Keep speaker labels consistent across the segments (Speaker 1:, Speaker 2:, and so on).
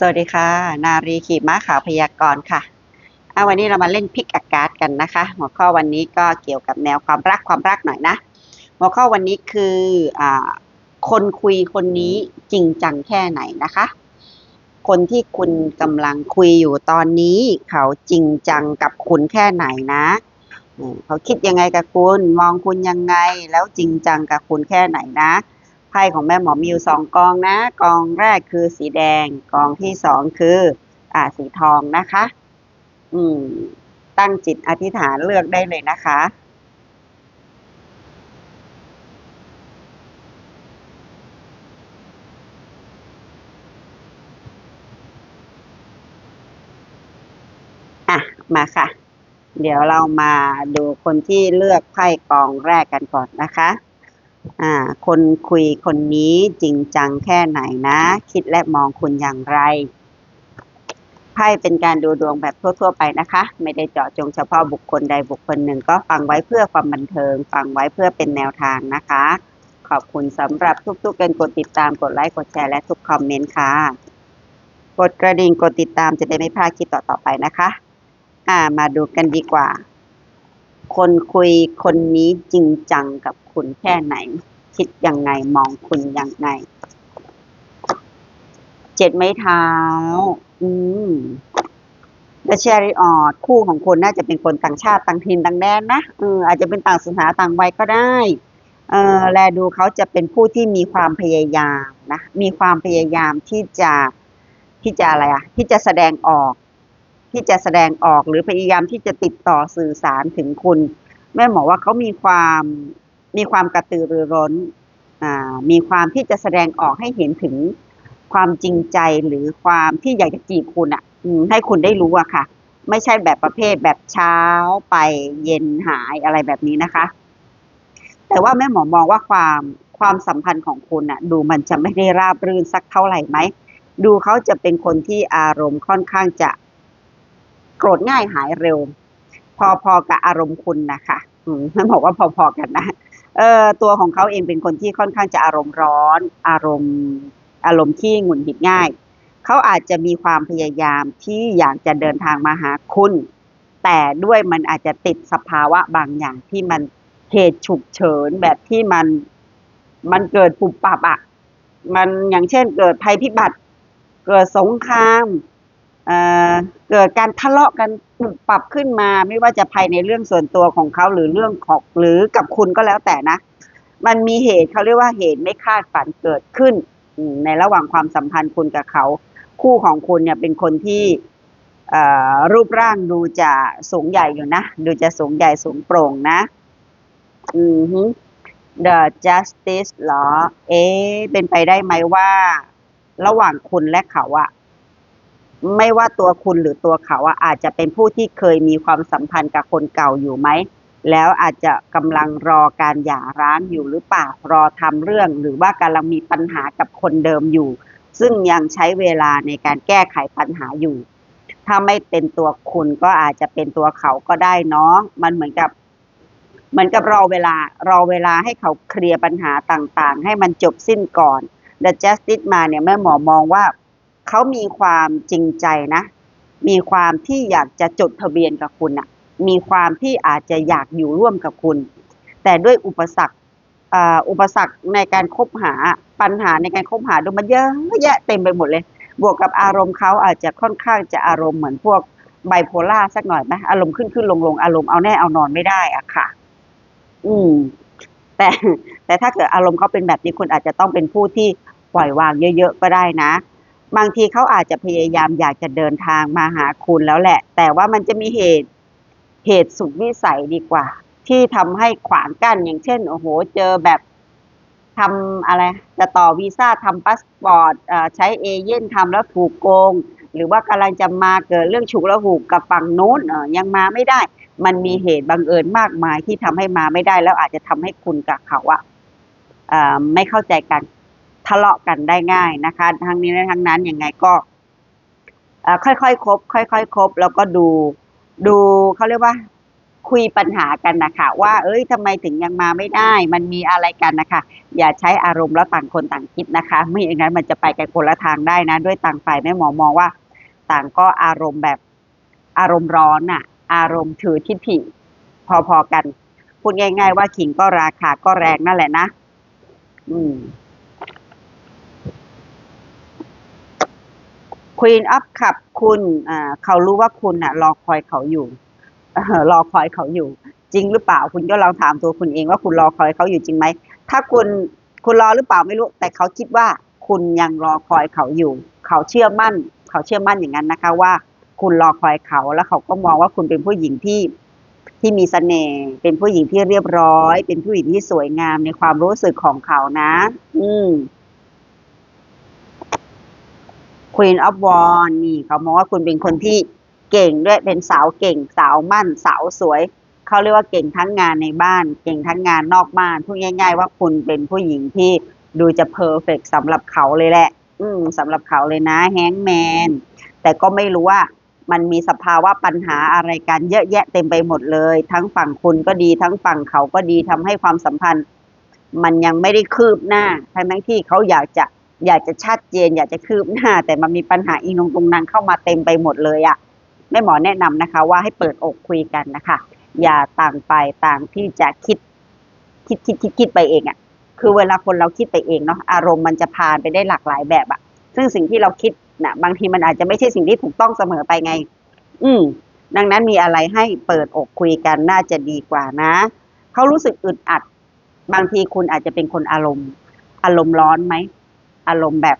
Speaker 1: สวัสดีค่ะ นารีขีม้าขาวพยากรณ์ค่ะอะวันนี้เรามาเล่นพิกอากาศกันนะคะ หัวข้อวันนี้ก็เกี่ยวกับแนวความรักความรักหน่อยนะ หัวข้อวันนี้คืออ่าคนคุยคนนี้จริงจังแค่ไหนนะคะ คนที่คุณกำลังคุยอยู่ตอนนี้เขาจริงจังกับคุณแค่ไหนนะเขาคิดยังไงกับคุณ มองคุณยังไงแล้วจริงจังกับคุณแค่ไหนนะ ไพ่ของแม่หมอมีอยู่สองกองนะ กองแรกคือสีแดง กองที่สองคือ อ่าสีทองนะคะ อืม ตั้งจิตอธิษฐานเลือกได้เลยนะคะอะมาค่ะ เดี๋ยวเรามาดูคนที่เลือกไพ่กองแรกกันก่อนนะคะ อ่าคนคุยคนนี้จริงจังแค่ไหนนะ คิดและมองคุณอย่างไรไพ่เป็นการดูดวงแบบทั่ว ๆ ไปนะคะ ไม่ได้เจาะจงเฉพาะบุคคลใดบุคคลหนึ่ง ก็ฟังไว้เพื่อความบันเทิง ฟังไว้เพื่อเป็นแนวทางนะคะ ขอบคุณสำหรับทุกๆการกดติดตามกดไลค์กดแชร์และทุกคอมเมนต์ค่ะ กดกระดิ่งกดติดตามจะได้ไม่พลาดคลิปต่อๆไปนะคะ อ่ามาดูกันดีกว่า คนคุยคนนี้จริงจังกับ คุณแค่ไหน คิดยังไงมองคุณยังไง เจ็ดไม้เท้า อืมและเชริออดคู่ของคุณน่าจะเป็นคนต่างชาติต่างถิ่นต่างแดนนะเอออาจจะเป็นต่างศาสนาต่างวัยก็ได้เออแลดูเขาจะเป็นผู้ที่มีความพยายามนะมีความพยายามที่จะที่จะอะไรอะที่จะแสดงออก ที่จะแสดงออกหรือพยายามที่จะติดต่อสื่อสารถึงคุณ แม่หมอว่าเขามีความ มีความกระตือรือร้นอ่ามีความที่จะแสดงออกให้เห็นถึงความจริงใจหรือความที่อยากจะจีบคุณอะให้คุณได้รู้อะค่ะ ไม่ใช่แบบประเภทแบบเช้าไปเย็นหายอะไรแบบนี้นะคะ แต่ว่าแม่หมอมองว่าความความสัมพันธ์ของคุณอะดูมันจะไม่ได้ราบรื่นสักเท่าไหร่ไหม ดูเขาจะเป็นคนที่อารมณ์ค่อนข้างจะโกรธง่ายหายเร็ว พอๆกับอารมณ์คุณนะคะอืมแม่บอกว่าพอๆกันนะ เออตัวของเขาเองเป็นคนที่ค่อนข้างจะอารมณ์ร้อน อารมณ์อารมณ์ที่หงุดหงิดง่าย เขาอาจจะมีความพยายามที่อยากจะเดินทางมาหาคุณ แต่ด้วยมันอาจจะติดสภาวะบางอย่างที่มันเหตุฉุกเฉินแบบที่มันมันเกิดปุบปับอะ มันอย่างเช่นเกิดภัยพิบัติ เกิดสงครามเอ่อเกิดการทะเลาะกัน ปุบปับขึ้นมาไม่ว่าจะภายในเรื่องส่วนตัวของเขาหรือเรื่องของหรือกับคุณก็แล้วแต่นะ มันมีเหตุเขาเรียกว่าเหตุไม่คาดฝันเกิดขึ้นในระหว่างความสัมพันธ์คุณกับเขา คู่ของคุณเนี่ยเป็นคนที่รูปร่างดูจะสูงใหญ่อยู่นะ ดูจะสูงใหญ่สูงโปร่งนะ อือฮึ The Justice เหรอ เอ๊เป็นไปได้ไหมว่า ระหว่างคุณและเขาอะ ไม่ว่าตัวคุณหรือตัวเขาอะอาจจะเป็นผู้ที่เคยมีความสัมพันธ์กับคนเก่าอยู่ไหม แล้วอาจจะกำลังรอการหย่าร้างอยู่หรือเปล่ารอทำเรื่อง หรือว่ากำลังมีปัญหากับคนเดิมอยู่ ซึ่งยังใช้เวลาในการแก้ไขปัญหาอยู่ ถ้าไม่เป็นตัวคุณก็อาจจะเป็นตัวเขาก็ได้เนาะมันเหมือนกับเหมือนกับรอเวลารอเวลาให้เขาเคลียร์ปัญหาต่างๆ ให้มันจบสิ้นก่อน The Justice มาเนี่ยแม่หมอมองว่า เขามีความจริงใจนะ มีความที่อยากจะจดทะเบียนกับคุณอะมีความที่อาจจะอยากอยู่ร่วมกับคุณ แต่ด้วยอุปสรรคอ่าอุปสรรคในการคบหาปัญหาในการคบหาดูมันเยอะแยะเต็มไปหมดเลย บวกกับอารมณ์เขาอาจจะค่อนข้างจะอารมณ์เหมือนพวกไบโพล่าสักหน่อยไหมอารมณ์ขึ้นขึ้นลงลงอารมณ์เอาแน่เอานอนไม่ได้อะค่ะ อืม แต่แต่ถ้าเกิดอารมณ์เขาเป็นแบบนี้คุณอาจจะต้องเป็นผู้ที่ปล่อยวางเยอะๆก็ได้นะ บางทีเขาอาจจะพยายามอยากจะเดินทางมาหาคุณแล้วแหละ แต่ว่ามันจะมีเหตุเหตุสุดวิสัยดีกว่า ที่ทำให้ขวางกั้นอย่างเช่น โอ้โห เจอแบบทำอะไร จะต่อวีซ่าทำพาสปอร์ตใช้เอเย่นทำแล้วถูกโกง หรือว่ากำลังจะมาเกิดเรื่องฉุกละหุกกับฝั่งโน้นยังมาไม่ได้ มันมีเหตุบังเอิญมากมายที่ทำให้มาไม่ได้ แล้วอาจจะทำให้คุณกับเขาอะไม่เข้าใจกัน ทะเลาะกันได้ง่ายนะคะ ทั้งนี้และทั้งนั้นยังไงก็ค่อยๆคบค่อยๆคบแล้วก็ดูดูเขาเรียกว่า คุยปัญหากันนะคะว่า เอ้ยทำไมถึงยังมาไม่ได้ มันมีอะไรกันนะคะ อย่าใช้อารมณ์แล้วต่างคนต่างคิดนะคะ ไม่อย่างนั้นมันจะไปกันคนละทางได้นะ ด้วยต่างฝ่ายแม่หมอมองว่า ต่างก็อารมณ์แบบอารมณ์ร้อนน่ะ อารมณ์ถือทิฐิพอๆกัน พูดง่าย ๆ ว่าขิงก็ราคาก็แรงนั่นแหละนะ อืม Queen of Cup คุณเขารู้ว่าคุณน่ะรอคอยเขาอยู่รอคอยเขาอยู่ จริงหรือเปล่าคุณก็ลองถามตัวคุณเองว่าคุณรอคอยเขาอยู่จริงไหมถ้าคุณคุณรอหรือเปล่าไม่รู้ แต่เขาคิดว่าคุณยังรอคอยเขาอยู่ เขาเชื่อมั่น เขาเชื่อมั่นอย่างนั้นนะคะว่า คุณรอคอยเขาแล้วเขาก็มองว่าคุณเป็นผู้หญิงที่ที่มีเสน่ห์เป็นผู้หญิงที่เรียบร้อย เป็นผู้หญิงที่สวยงามในความรู้สึกของเขานะ อืม Queen of w a n d นี่เขามองว่าคุณเป็นคนที่เก่งด้วยเป็นสาวเก่งสาวมั่นสาวสวย เขาเรียกว่าเก่งทั้งงานในบ้าน เก่งทั้งงานนอกบ้านพูดง่าย ๆ ว่าคุณเป็นผู้หญิงที่ดูจะเพอร์เฟกสำหรับเขาเลยแหละ อืมสำหรับเขาเลยนะแฮงแมนแต่ก็ไม่รู้ว่ามันมีสภาวะปัญหาอะไรกันเยอะแยะเต็มไปหมดเลย ทั้งฝั่งคุณก็ดีทั้งฝั่งเขาก็ดีทำให้ความสัมพันธ์ มันยังไม่ได้คืบหน้าทั้งทั้งที่เขาอยากจะ อยากจะชัดเจน อยากจะคืบหน้า แต่มันมีปัญหาอีนงตรงนั้นเข้ามาเต็มไปหมดเลยอะ่ะแม่หมอแนะนำนะคะ ว่าให้เปิดอกคุยกันนะคะ อย่าต่างไปต่างที่จะคิด คิดคิดคิดคิดไปเองอะ่ะ คือเวลาคนเราคิดไปเองเนาะอารมณ์มันจะพานไปได้หลากหลายแบบอะ่ะ ซึ่งสิ่งที่เราคิดนะบางทีมันอาจจะไม่ใช่สิ่งที่ถูกต้องเสมอไปไง อืมดังนั้นมีอะไรให้เปิดอกคุยกันน่าจะดีกว่านะ เขารู้สึกอึดอัด บางทีคุณอาจจะเป็นคนอารมณ์ อารมณ์ร้อนไหม อารมณ์แบบ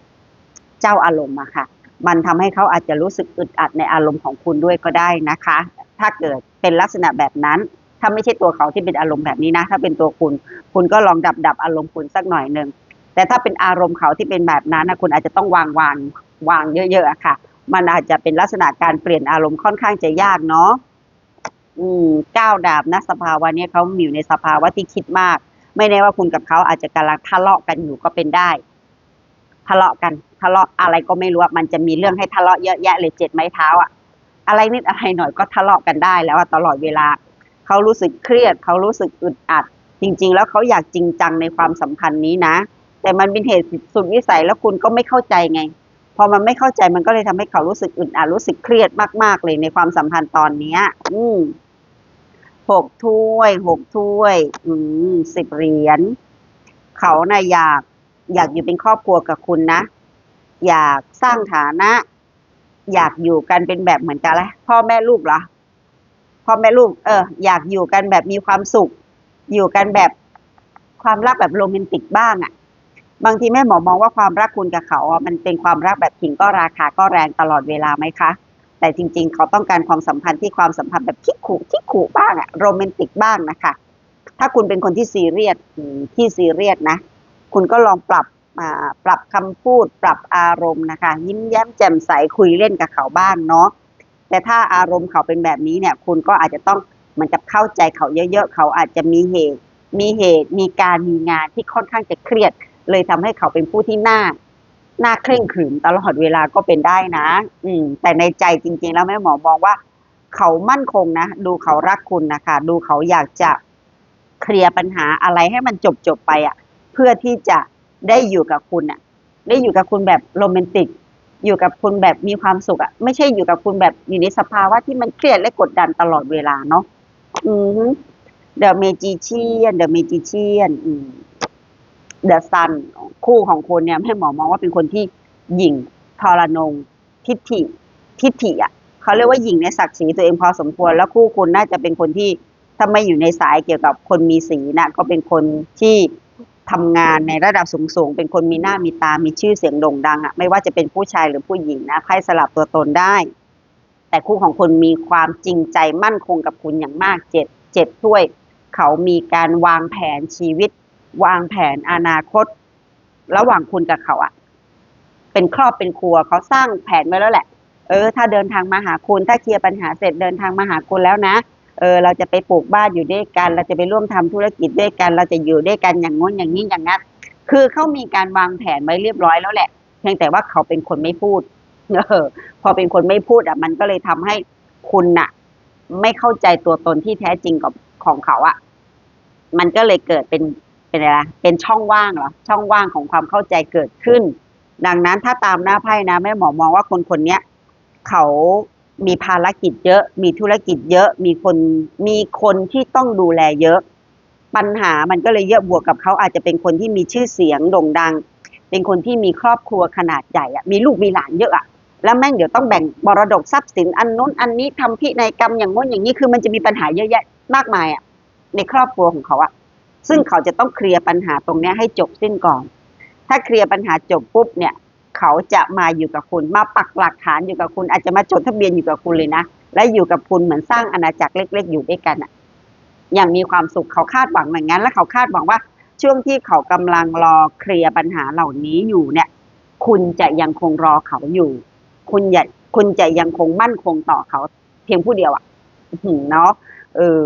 Speaker 1: เจ้าอารมณ์อะค่ะ มันทำให้เขาอาจจะรู้สึกอึดอัดในอารมณ์ของคุณด้วยก็ได้นะคะ ถ้าเกิดเป็นลักษณะแบบนั้น ถ้าไม่ใช่ตัวเขาที่เป็นอารมณ์แบบนี้นะ ถ้าเป็นตัวคุณ คุณก็ลองดับดับอารมณ์คุณสักหน่อยหนึ่ง แต่ถ้าเป็นอารมณ์เขาที่เป็นแบบนั้นนะคุณอาจจะต้องวางวางวางเยอะๆอะค่ะ มันอาจจะเป็นลักษณะการเปลี่ยนอารมณ์ค่อนข้างจะยากเนาะอืมก้าวดาบนะสภาวะเนี้ยเขาอยู่ในสภาวะที่คิดมาก ไม่แน่ว่าคุณกับเขาอาจจะกำลังทะเลาะกันอยู่ก็เป็นได้ ทะเลาะกัน ทะเลาะอะไรก็ไม่รู้มันจะมีเรื่องให้ทะเลาะเยอะแยะเลยเจ็ดไม้เท้าอะอะไรนิดอะไรหน่อยก็ทะเลาะกันได้แล้วตลอดเวลาเขารู้สึกเครียดเขารู้สึกอึดอัด จริง ๆ แล้วเขาอยากจริงจังในความสัมพันธ์นี้นะ แต่มันเป็นเหตุสุดวิสัยแล้วคุณก็ไม่เข้าใจไง พอมันไม่เข้าใจมันก็เลยทำให้เขารู้สึกอึดอัดรู้สึกเครียดมาก ๆ เลยในความสัมพันธ์ตอนเนี้ย อืมหกถ้วยหกถ้วย อืมสิบเหรียญเขาน่ะอยาก อยากอยู่เป็นครอบครัวกับคุณนะ อยากสร้างฐานะ อยากอยู่กันเป็นแบบเหมือนกันแหละพ่อแม่ลูกเหรอพ่อแม่ลูก เออ อยากอยู่กันแบบมีความสุข อยู่กันแบบความรักแบบโรแมนติกบ้างอะ่ะ บางทีแม่หมอมองว่าความรักคุณกับเขาอะมันเป็นความรักแบบขิงก็ราคาก็แรงตลอดเวลาไหมคะ แต่จริง ๆ เขาต้องการความสัมพันธ์ที่ความสัมพันธ์แบบคิกขู่คิกขู่บ้างอะโรแมนติกบ้างนะคะ ถ้าคุณเป็นคนที่ซีเรียสที่ซีเรียสนะ คุณก็ลองปรับปรับคำพูด ปรับอารมณ์นะคะ ยิ้มแย้มแจ่มใสคุยเล่นกับเขาบ้างเนาะแต่ถ้าอารมณ์เขาเป็นแบบนี้เนี่ย คุณก็อาจจะต้องเหมันจะเข้าใจเขาเยอะๆ เขาอาจจะมีเหตุ มีเหตุ มีการมีงานที่ค่อนข้างจะเครียด เลยทำให้เขาเป็นผู้ที่น่าน่าเคร่งขรึมตลอดเวลาก็เป็นได้นะ อืม แต่ในใจจริง ๆ แล้วแม่หมอมองว่า เขามั่นคงนะ ดูเขารักคุณนะคะ ดูเขาอยากจะเคลียร์ปัญหาอะไรให้มันจบจบๆไปอะ เพื่อที่จะได้อยู่กับคุณอะได้อยู่กับคุณแบบโรแมนติก อยู่กับคุณแบบมีความสุขอะไม่ใช่อยู่กับคุณแบบอยู่ในสภาวะที่มันเครียดและกดดันตลอดเวลาเนาะอือฮึ The Magician The Magician อืม The Sun คู่ของคุณเนี่ยให้หมอมองว่าเป็นคนที่หยิ่งทรนง ทิฐิ ทิฐิอะเขาเรียกว่าหยิ่งในศักดิ์ศรีตัวเองพอสมควร แล้วคู่คุณน่าจะเป็นคนที่ถ้าไม่อยู่ในสายเกี่ยวกับคนมีสีนะก็เป็นคนที่ ทำงานในระดับสูงๆ เป็นคนมีหน้ามีตา มีชื่อเสียงโด่งดังอะไม่ว่าจะเป็นผู้ชายหรือผู้หญิงนะใครสลับตัวตนได้ แต่คู่ของคุณมีความจริงใจมั่นคงกับคุณอย่างมากเจ็ดเจ็ดถ้วย เขามีการวางแผนชีวิต วางแผนอนาคต ระหว่างคุณกับเขาอะเป็นครอบเป็นครัวเขาสร้างแผนไว้แล้วแหละ เออ ถ้าเดินทางมาหาคุณถ้าเคลียร์ปัญหาเสร็จเดินทางมาหาคุณแล้วนะ เออเราจะไปปลูกบ้านอยู่ด้วยกัน เราจะไปร่วมทำธุรกิจด้วยกัน เราจะอยู่ด้วยกันอย่างง้นอย่างนี้อย่างนั้นคือเขามีการวางแผนไว้เรียบร้อยแล้วแหละเพียงแต่ว่าเขาเป็นคนไม่พูดเออพอเป็นคนไม่พูดอะ มันก็เลยทำให้คุณน่ะ ไม่เข้าใจตัวตนที่แท้จริงกับของเขาอะ มันก็เลยเกิดเป็นเป็นอะไรเป็นช่องว่างเหรอช่องว่างของความเข้าใจเกิดขึ้น ดังนั้นถ้าตามหน้าไพ่นะแม่หมอมองว่าคนคนเนี้ยเขา มีภารกิจเยอะ มีธุรกิจเยอะ มีคน มีคนที่ต้องดูแลเยอะ ปัญหามันก็เลยเยอะบวกกับเขาอาจจะเป็นคนที่มีชื่อเสียงโด่งดัง เป็นคนที่มีครอบครัวขนาดใหญ่อะมีลูกมีหลานเยอะอะแล้วแม่งเดี๋ยวต้องแบ่งมรดกทรัพย์สินอันนู้นอันนี้ทำพินัยกรรมอย่างง้นอย่างนี้คือมันจะมีปัญหาเยอะแยะมากมายอะในครอบครัวของเขาอะซึ่งเขาจะต้องเคลียร์ปัญหาตรงเนี้ยให้จบสิ้นก่อน ถ้าเคลียร์ปัญหาจบปุ๊บเนี่ย เขาจะมาอยู่กับคุณ มาปักหลักฐานอยู่กับคุณ อาจจะมาจดทะเบียนอยู่กับคุณเลยนะ และอยู่กับคุณเหมือนสร้างอาณาจักรเล็ก ๆ อยู่ด้วยกันอะอย่างมีความสุขเขาคาดหวังอย่างนั้น และเขาคาดหวังว่า ช่วงที่เขากำลังรอเคลียร์ปัญหาเหล่านี้อยู่เนี่ย คุณจะยังคงรอเขาอยู่ คุณอย่าคุณจะยังคงมั่นคงต่อเขา เพียงผู้เดียวอะอื้อหือเนาะเออ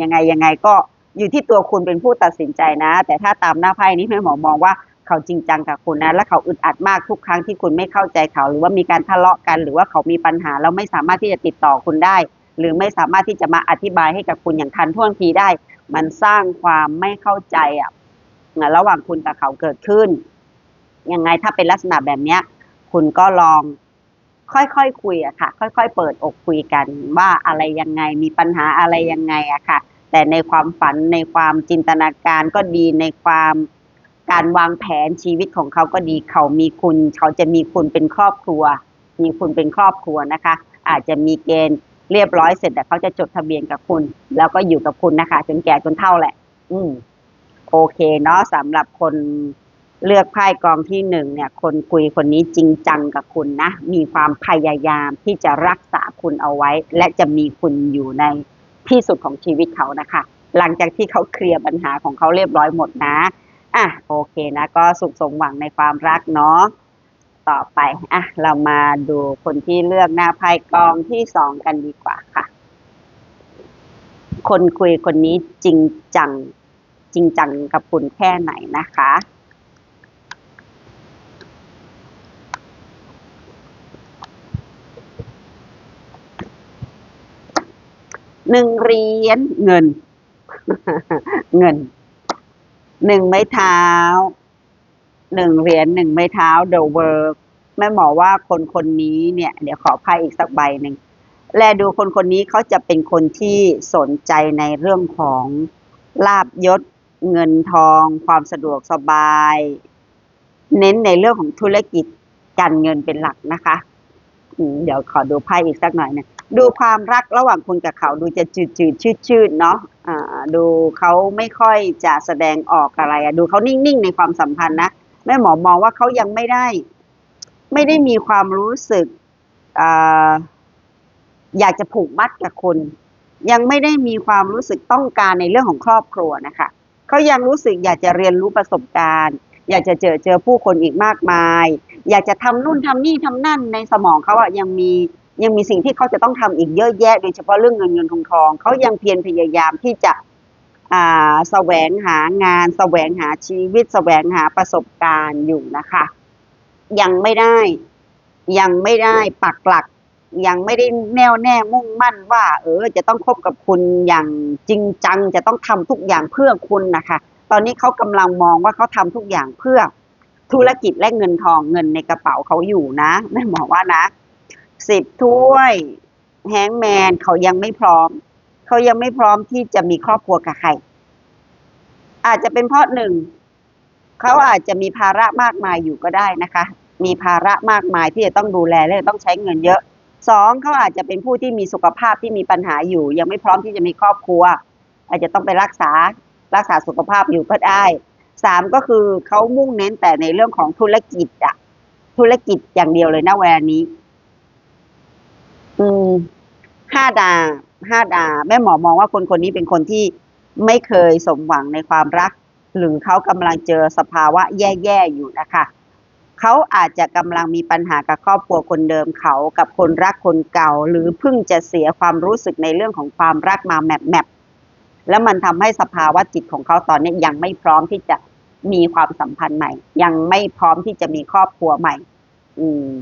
Speaker 1: ยังไงยังไงก็อยู่ที่ตัวคุณเป็นผู้ตัดสินใจนะ แต่ถ้าตามหน้าไพ่นี้แม่หมอมองว่า เขาจริงจังกับคุณนะและเขาอึดอัดมากทุกครั้งที่คุณไม่เข้าใจเขา หรือว่ามีการทะเลาะกัน หรือว่าเขามีปัญหาแล้วไม่สามารถที่จะติดต่อคุณได้ หรือไม่สามารถที่จะมาอธิบายให้กับคุณอย่างทันท่วงทีได้ มันสร้างความไม่เข้าใจอะระหว่างคุณกับเขาเกิดขึ้นยังไงถ้าเป็นลักษณะแบบเนี้ย คุณก็ลองค่อยๆคคุยอะค่ะ ค่อย ๆ เปิดอกคุยกันว่าอะไรยังไงมีปัญหาอะไรยังไงอะค่ะ แต่ในความฝันในความจินตนาการก็ดีในความ การวางแผนชีวิตของเขาก็ดีเขามีคุณ เขาจะมีคุณเป็นครอบครัว มีคุณเป็นครอบครัวนะคะ อาจจะมีเกณฑ์เรียบร้อยเสร็จแต่เขาจะจดทะเบียนกับคุณ แล้วก็อยู่กับคุณนะคะ จนแก่จนเฒ่าแหละ อืม โอเคเนาะสำหรับคนเลือกไพ่กองที่หนึ่งเนี่ย คนคุยคนนี้จริงจังกับคุณนะ มีความพยายามที่จะรักษาคุณเอาไว้ และจะมีคุณอยู่ในที่สุดของชีวิตเขานะคะ หลังจากที่เขาเคลียร์ปัญหาของเขาเรียบร้อยหมดนะ อะโอเคนะก็สุขสมหวังในความรักเนาะต่อไปอะเรามาดูคนที่เลือกหน้าไพ่กองที่สองกันดีกว่าค่ะ คนคุยคนนี้จริงจัง จริงจังกับคุณแค่ไหนนะคะหนึ่งเหรียญเงิน เงิน หนึ่งไม้เท้าหนึ่งเหรียญหนึ่งไม้เท้า The Work แม่หมอว่าคนคนนี้เนี่ย เดี๋ยวขอไพ่อีกสักใบหนึ่งแลดูคนคนนี้เขาจะเป็นคนที่สนใจในเรื่องของลาบยศ เงินทอง ความสะดวกสบาย เน้นในเรื่องของธุรกิจการเงินเป็นหลักนะคะ เดี๋ยวขอดูไพ่อีกสักหน่อยนะ ดูความรักระหว่างคุณกับเขาดูจะจืดจืดชืดชืดเนาะอ่าดูเขาไม่ค่อยจะแสดงออกอะไรอะดูเขานิ่งๆในความสัมพันธ์นะแม่หมอมองว่าเขายังไม่ได้ ไม่ได้มีความรู้สึกอ่าอยากจะผูกมัดกับคุณยังไม่ได้มีความรู้สึกต้องการในเรื่องของครอบครัวนะคะเขายังรู้สึกอยากจะเรียนรู้ประสบการณ์ อยากจะเจอเจอผู้คนอีกมากมาย อยากจะทำนู่นทำนี่ทำนั่นในสมองเขาอะยังมี ยังมีสิ่งที่เขาจะต้องทำอีกเยอะแยะ โดยเฉพาะเรื่องเงินเงินทองทองเขายังเพียรพยายามที่จะอ่าแสวงหางาน แสวงหาชีวิต แสวงหาประสบการณ์อยู่นะคะ ยังไม่ได้ยังไม่ได้ปักหลัก ยังไม่ได้แน่วแน่มุ่งมั่นว่า เออ จะต้องคบกับคุณอย่างจริงจัง จะต้องทำทุกอย่างเพื่อคุณนะคะ ตอนนี้เขากำลังมองว่าเขาทำทุกอย่างเพื่อธุรกิจและเงินทองเงินในกระเป๋าเขาอยู่นะแม่หมอว่านะ สิบถ้วยแฮงแมนเขายังไม่พร้อม เขายังไม่พร้อมที่จะมีครอบครัวกับใคร อาจจะเป็นเพราะหนึ่ง เขาอาจจะมีภาระมากมายอยู่ก็ได้นะคะ มีภาระมากมายที่จะต้องดูแลและต้องใช้เงินเยอะสองเขาอาจจะเป็นผู้ที่มีสุขภาพที่มีปัญหาอยู่ ยังไม่พร้อมที่จะมีครอบครัว อาจจะต้องไปรักษารักษาสุขภาพอยู่ก็ได้สามก็คือเขามุ่งเน้นแต่ในเรื่องของธุรกิจอะธุรกิจอย่างเดียวเลยนะเวลานี้ อืมห้าดาห้าดาแม่หมอมองว่าคนคนนี้เป็นคนที่ไม่เคยสมหวังในความรัก หรือเขากำลังเจอสภาวะแย่ๆอยู่นะคะ เขาอาจจะกำลังมีปัญหากับครอบครัวคนเดิมเขากับคนรักคนเก่า หรือเพิ่งจะเสียความรู้สึกในเรื่องของความรักมาแมบแมบแล้วมันทำให้สภาวะจิตของเขาตอนนี้ยังไม่พร้อมที่จะมีความสัมพันธ์ใหม่ ยังไม่พร้อมที่จะมีครอบครัวใหม่ อืม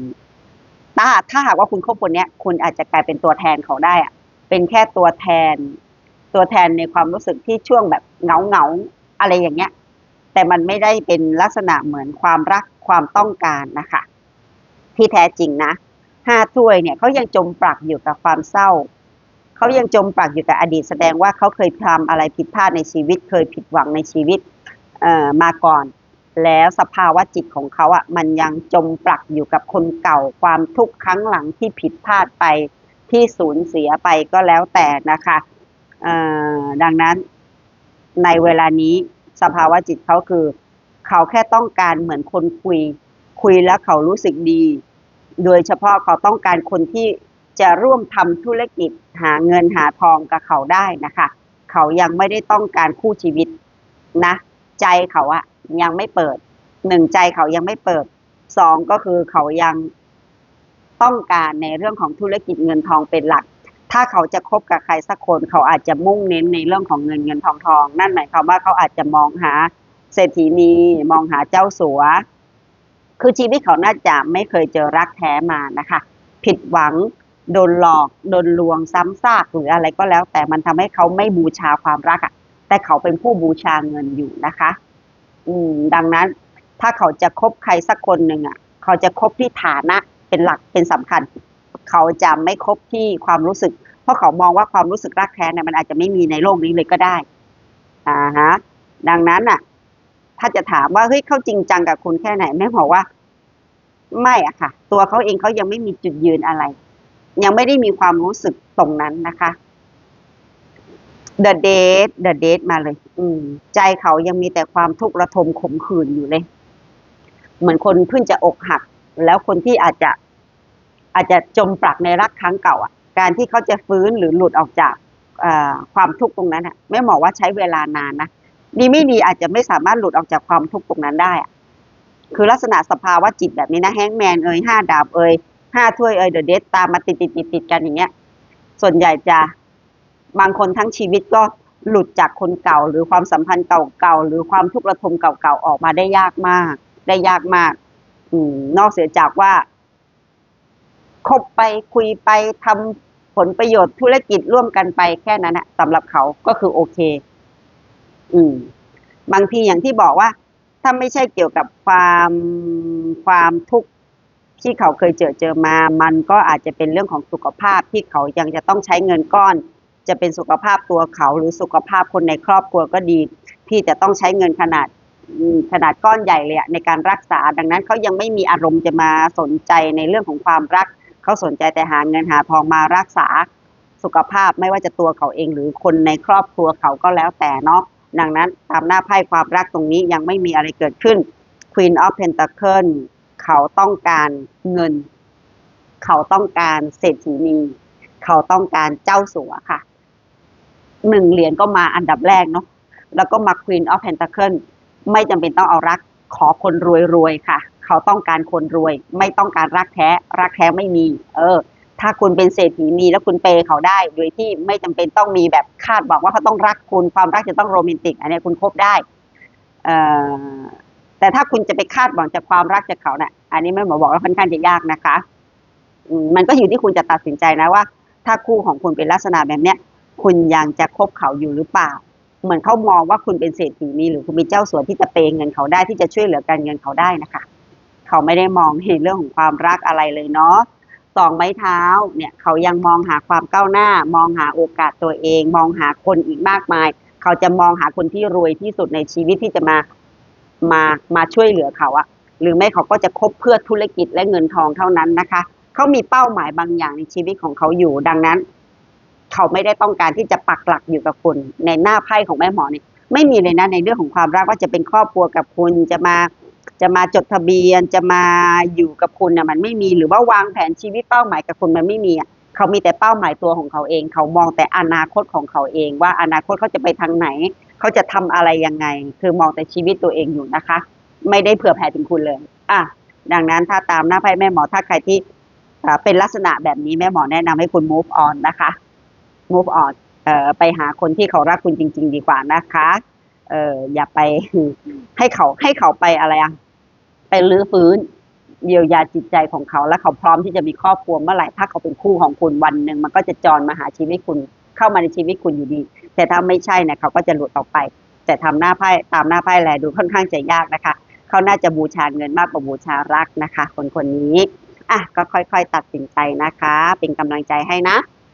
Speaker 1: ถ้าถ้าหากว่าคุณคบคนเนี้ยคุณอาจจะกลายเป็นตัวแทนเขาได้อะเป็นแค่ตัวแทน ตัวแทนในความรู้สึกที่ช่วงแบบเหงาเหงาอะไรอย่างเงี้ย แต่มันไม่ได้เป็นลักษณะเหมือนความรักความต้องการนะคะ ที่แท้จริงนะห้าถ้วยเนี่ยเขายังจมปลักอยู่กับความเศร้าเขายังจมปลักอยู่กับอดีตแสดงว่าเขาเคยทำอะไรผิดพลาดในชีวิต เคยผิดหวังในชีวิตเอ่อมาก่อน แล้วสภาวะจิตของเขาอะมันยังจมปลักอยู่กับคนเก่าความทุกข์ครั้งหลังที่ผิดพลาดไปที่สูญเสียไปก็แล้วแต่นะคะเอ่อดังนั้นในเวลานี้สภาวะจิตเขาคือ เขาแค่ต้องการเหมือนคนคุย คุยแล้วเขารู้สึกดี โดยเฉพาะเขาต้องการคนที่จะร่วมทำธุรกิจหาเงินหาทองกับเขาได้นะคะ เขายังไม่ได้ต้องการคู่ชีวิตนะ ใจเขาอะ ยังไม่เปิดหนึ่งใจเขายังไม่เปิดสองก็คือเขายังต้องการในเรื่องของธุรกิจเงินทองเป็นหลัก ถ้าเขาจะคบกับใครสักคน เขาอาจจะมุ่งเน้นในเรื่องของเงินเงินทองทองนั่นหมายความว่าเขาอาจจะมองหาเศรษฐีนีมองหาเจ้าสัว คือชีวิตเขาน่าจะไม่เคยเจอรักแท้มานะคะ ผิดหวังโดนหลอกโดนลวงซ้ำซากหรืออะไรก็แล้ว แต่มันทำให้เขาไม่บูชาความรักอะแต่เขาเป็นผู้บูชาเงินอยู่นะคะ อืม ดังนั้น ถ้าเขาจะคบใครสักคนหนึ่งอะ เขาจะคบที่ฐานะเป็นหลักเป็นสำคัญ เขาจะไม่คบที่ความรู้สึก เพราะเขามองว่าความรู้สึกรักแท้เนี่ยมันอาจจะไม่มีในโลกนี้เลยก็ได้ อ่าฮะ ดังนั้นอะ ถ้าจะถามว่าเฮ้ยเขาจริงจังกับคุณแค่ไหนแม่บอกว่า ไม่อะค่ะ ตัวเขาเองเขายังไม่มีจุดยืนอะไร ยังไม่ได้มีความรู้สึกตรงนั้นนะคะ The date The date มาเลย อืม ใจเขายังมีแต่ความทุกข์ระทมขมขื่นอยู่เลย เหมือนคนเพิ่งจะอกหัก แล้วคนที่อาจจะ อาจจะจมปลักในรักครั้งเก่าอะ การที่เขาจะฟื้นหรือหลุดออกจากอความทุกข์ตรงนั้นอะแม่บอว่าใช้เวลานานนะดีไม่ดีอาจจะไม่สามารถหลุดออกจากความทุกข์ตรงนั้นได้อะคือลักษณะสภาวะจิตแบบนี้นะแฮงแมนเอ่ยห้าดาบเอ่ยห้าถ้วยเอ่ยเดอะเดตามมาติดติดติดติดกันอย่างเงี้ย ส่วนใหญ่จะบางคนทั้งชีวิตก็ หลุดจากคนเก่าหรือความสัมพันธ์เก่าๆหรือความทุกข์ระทมเก่าๆออกมาได้ยากมาก ได้ยากมาก อืมนอกเสียจากว่าคบไปคุยไปทำผลประโยชน์ธุรกิจร่วมกันไปแค่นั้นนะสำหรับเขาก็คือโอเค อืม บางทีอย่างที่บอกว่า ถ้าไม่ใช่เกี่ยวกับความความทุกข์ที่เขาเคยเจอเจอมา มันก็อาจจะเป็นเรื่องของสุขภาพที่เขายังจะต้องใช้เงินก้อน จะเป็นสุขภาพตัวเขาหรือสุขภาพคนในครอบครัวก็ดี ที่จะต้องใช้เงินขนาดขนาดก้อนใหญ่เลยในการรักษา ดังนั้นเขายังไม่มีอารมณ์จะมาสนใจในเรื่องของความรัก เขาสนใจแต่หาเงินหาทองมารักษาสุขภาพไม่ว่าจะตัวเขาเองหรือคนในครอบครัวเขาก็แล้วแต่เนาะดังนั้นตามหน้าไพ่ความรักตรงนี้ยังไม่มีอะไรเกิดขึ้น Queen of Pentacle เขาต้องการเงิน เขาต้องการเศรษฐีนี เขาต้องการเจ้าสัวค่ะ หนึ่งเหรียญก็มาอันดับแรกเนาะแล้วก็มา Queen of Pentacle ไม่จำเป็นต้องเอารักขอคนรวยๆค่ะ เขาต้องการคนรวย ไม่ต้องการรักแท้ รักแท้ไม่มี เออ ถ้าคุณเป็นเศรษฐีนีแล้วคุณเปเขาได้ โดยที่ไม่จำเป็นต้องมีแบบคาดหวังว่าเขาต้องรักคุณความรักจะต้องโรแมนติก อันนี้คุณคบได้เออแต่ถ้าคุณจะไปคาดหวังจากความรักจากเขาเนี่ยอันนี้แม่หมอบอกว่าค่อนข้างจะยากนะคะมมันก็อยู่ที่คุณจะตัดสินใจนะว่า ถ้าคู่ของคุณเป็นลักษณะแบบเนี้ย คุณยังจะคบเขาอยู่หรือเปล่า เหมือนเขามองว่าคุณเป็นเศรษฐีนีหรือคุณเป็นเจ้าสัวที่จะเปย์เงินเขาได้ที่จะช่วยเหลือการเงินเขาได้นะคะ เขาไม่ได้มองเห็นเรื่องของความรักอะไรเลยเนาะสองไม้เท้าเนี่ยเขายังมองหาความก้าวหน้า มองหาโอกาสตัวเอง มองหาคนอีกมากมาย เขาจะมองหาคนที่รวยที่สุดในชีวิตที่จะมามามาช่วยเหลือเขาอะหรือไม่เขาก็จะคบเพื่อธุรกิจและเงินทองเท่านั้นนะคะ เขามีเป้าหมายบางอย่างในชีวิตของเขาอยู่ดังนั้น เขาไม่ได้ต้องการที่จะปักหลักอยู่กับคุณ ในหน้าไพ่ของแม่หมอเนี่ยไม่มีเลยนะในเรื่องของความรักว่าจะเป็นครอบครัวกับคุณจะมาจะมาจดทะเบียนจะมาอยู่กับคุณน่ะมันไม่มีหรือว่าวางแผนชีวิตเป้าหมายกับคุณมันไม่มีอะเขามีแต่เป้าหมายตัวของเขาเอง เขามองแต่อนาคตของเขาเอง ว่าอนาคตเขาจะไปทางไหน เขาจะทำอะไรยังไง คือมองแต่ชีวิตตัวเองอยู่นะคะ ไม่ได้เผื่อแผ่ถึงคุณเลย อะดังนั้นถ้าตามหน้าไพ่แม่หมอถ้าใครที่เป็นลักษณะแบบนี้แม่หมอแนะนำให้คุณ move on นะคะ move on เอ่อไปหาคนที่เขารักคุณจริง ๆ ดีกว่านะคะ เอออย่าไปให้เขาให้เขาไปอะไรอะไปรื้อฟื้นเยียวยาจิตใจของเขา และเขาพร้อมที่จะมีครอบครัวเมื่อไหร่ถ้าเขาเป็นคู่ของคุณวันหนึ่งมันก็จะจรมาหาชีวิตคุณเข้ามาในชีวิตคุณอยู่ดี แต่ถ้าไม่ใช่เนี่ยเขาก็จะหลุดออกไป แต่ทำหน้าไพ่ตามหน้าไพ่แลดูค่อนข้างจะยากนะคะ เขาน่าจะบูชาเงินมากกว่าบูชารักนะคะ คนคนนี้อะก็ค่อยๆตัดสินใจนะคะ เป็นกำลังใจให้นะ